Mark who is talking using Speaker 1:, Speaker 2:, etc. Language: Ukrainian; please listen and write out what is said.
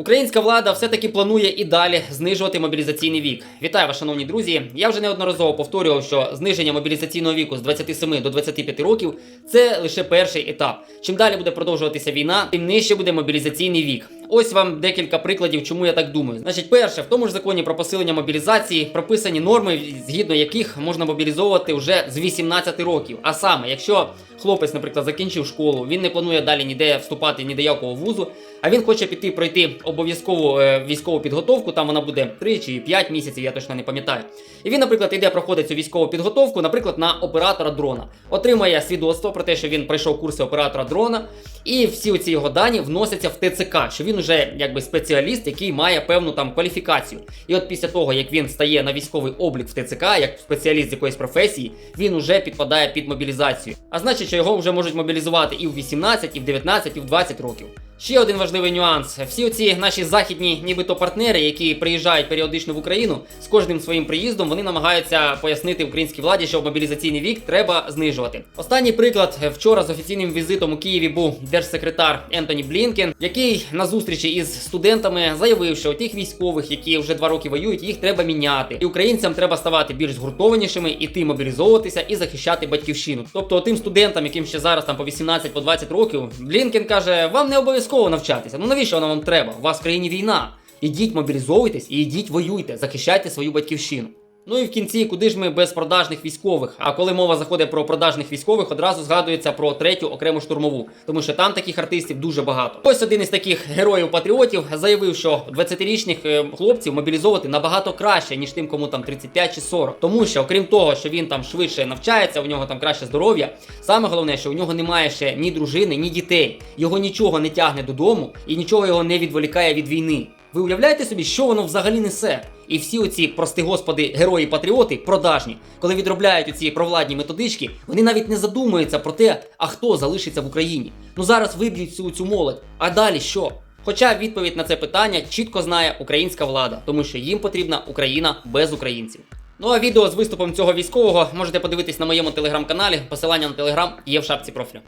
Speaker 1: Українська влада все-таки планує і далі знижувати мобілізаційний вік. Вітаю вас, шановні друзі. Я вже неодноразово повторював, що зниження мобілізаційного віку з 27 до 25 років це лише перший етап. Чим далі буде продовжуватися війна, тим нижче буде мобілізаційний вік. Ось вам декілька прикладів, чому я так думаю. Значить, перше, в тому ж законі про посилення мобілізації прописані норми, згідно яких можна мобілізовувати вже з 18 років. А саме, якщо хлопець, наприклад, закінчив школу, він не планує далі ніде вступати ні до якого вузу, а він хоче піти пройти обов'язкову е, військову підготовку, там вона буде 3 чи 5 місяців, я точно не пам'ятаю. І він, наприклад, іде проходить цю військову підготовку, наприклад, на оператора дрона, отримає свідоцтво про те, що він пройшов курси оператора дрона, і всі ці його дані вносяться в ТЦК, що він вже якби спеціаліст, який має певну там кваліфікацію. І от після того, як він стає на військовий облік в ТЦК, як спеціаліст з якоїсь професії, він уже підпадає під мобілізацію. А значить, що його вже можуть мобілізувати і в 18, і в 19, і в 20 років. Ще один важливий нюанс: всі оці наші західні, нібито партнери, які приїжджають періодично в Україну, з кожним своїм приїздом вони намагаються пояснити українській владі, що мобілізаційний вік треба знижувати. Останній приклад вчора з офіційним візитом у Києві був держсекретар Ентоні Блінкен, який на зустрічі із студентами заявив, що тих військових, які вже два роки воюють, їх треба міняти. І українцям треба ставати більш згуртованішими, іти мобілізовуватися і захищати батьківщину. Тобто, тим студентам, яким ще зараз там по 18 по 20 років, Блінкен каже: вам не обов'язково навчатися. Ну навіщо вона вам треба? У вас в країні війна. Ідіть мобілізовуйтесь і ідіть воюйте, захищайте свою батьківщину. Ну і в кінці, куди ж ми без продажних військових? А коли мова заходить про продажних військових, одразу згадується про третю окрему штурмову, тому що там таких артистів дуже багато. Ось один із таких героїв-патріотів заявив, що 20-річних е, хлопців мобілізовувати набагато краще, ніж тим, кому там 35 чи 40. Тому що, окрім того, що він там швидше навчається, у нього там краще здоров'я. Саме головне, що у нього немає ще ні дружини, ні дітей. Його нічого не тягне додому і нічого його не відволікає від війни. Ви уявляєте собі, що воно взагалі несе? І всі оці, прости господи, герої-патріоти продажні, коли відробляють оці провладні методички, вони навіть не задумуються про те, а хто залишиться в Україні. Ну зараз виб'ють всю цю молодь. А далі що? Хоча відповідь на це питання чітко знає українська влада, тому що їм потрібна Україна без українців. Ну а відео з виступом цього військового можете подивитись на моєму телеграм-каналі. Посилання на телеграм є в шапці профілю.